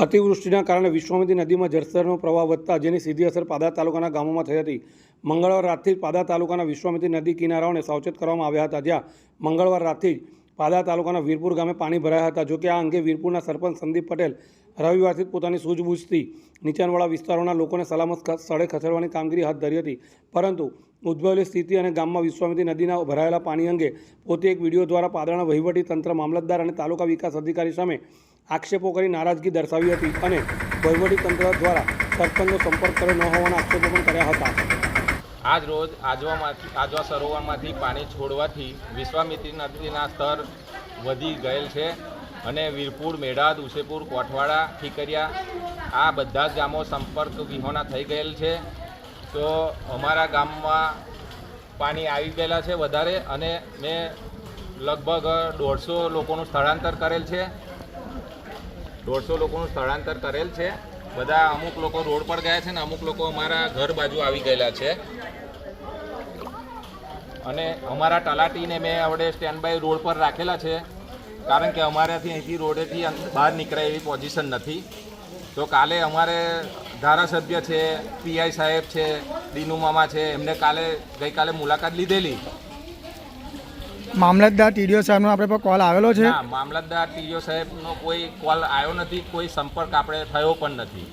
અતિવૃષ્ટિના કારણે વિશ્વામિત્રી નદીમાં જળસ્તરનો પ્રવાહ વધતા જેની સીધી અસર પાદા તાલુકાના ગામોમાં થઈ હતી. મંગળવાર રાતથી પાદા તાલુકાના વિશ્વામિત્રી નદી કિનારાઓને સાવચેત કરવામાં આવ્યા હતા, જ્યાં મંગળવાર રાતથી જ પાદા તાલુકાના વીરપુર ગામે પાણી ભરાયા હતા. જોકે આ અંગે વીરપુરના સરપંચ સંદીપ પટેલ રવિવારથી પોતાની સૂઝબૂઝથી નીચાણવાળા વિસ્તારોના લોકોને સલામત સ્થળે ખસેડવાની કામગીરી હાથ ધરી હતી. પરંતુ ઉદ્ભવેલી સ્થિતિ અને ગામમાં વિશ્વામિત્રી નદીના ભરાયેલા પાણી અંગે પોતે એક વીડિયો દ્વારા પાદરાના વહીવટી તંત્ર મામલતદાર અને તાલુકા વિકાસ અધિકારી સામે આક્ષેપો કરી નારાજગી દર્શાવી હતી અને વહીવટી તંત્ર દ્વારા સરપંચનો સંપર્ક કર્યો ન હોવાના આક્ષેપો પણ કર્યા હતા. આજ રોજ આજવામાંથી આજવા સરોવરમાંથી પાણી છોડવાથી વિશ્વામિત્રી નદીના સ્તર વધી ગયેલ છે અને વીરપુર, મેઢાદ, ઉસેપુર, કોઠવાડા, ઠીકરિયા આ બધા જ ગામો સંપર્ક વિહોણા થઈ ગયેલ છે. તો અમારા ગામમાં પાણી આવી ગયેલા છે વધારે અને મેં લગભગ દોઢસો લોકોનું સ્થળાંતર કરેલ છે. દોઢસો લોકોનું સ્થળાંતર કરેલ છે. બધા અમુક લોકો રોડ પર ગયા છે ને અમુક લોકો અમારા ઘર બાજુ આવી ગયેલા છે. અને અમારા તલાટીને મેં હવે સ્ટેન્ડ બાય રોડ પર રાખેલા છે. કારણ કે અમારાથી અહીંથી રોડેથી બહાર નીકળાય એવી પોઝિશન નથી. તો કાલે અમારે ધારાસભ્ય છે પીઆઈ સાહેબ છે દીનુ મામા છે એમને કાલે ગઈકાલે મુલાકાત લીધેલી. મામલતદાર ટીડીઓ સાહેબનો આપણે પર કોલ આવેલો છે? મામલતદાર ટીડીઓ સાહેબનો કોઈ કોલ આવ્યો નથી કોઈ સંપર્ક આપણે થયો પણ નથી.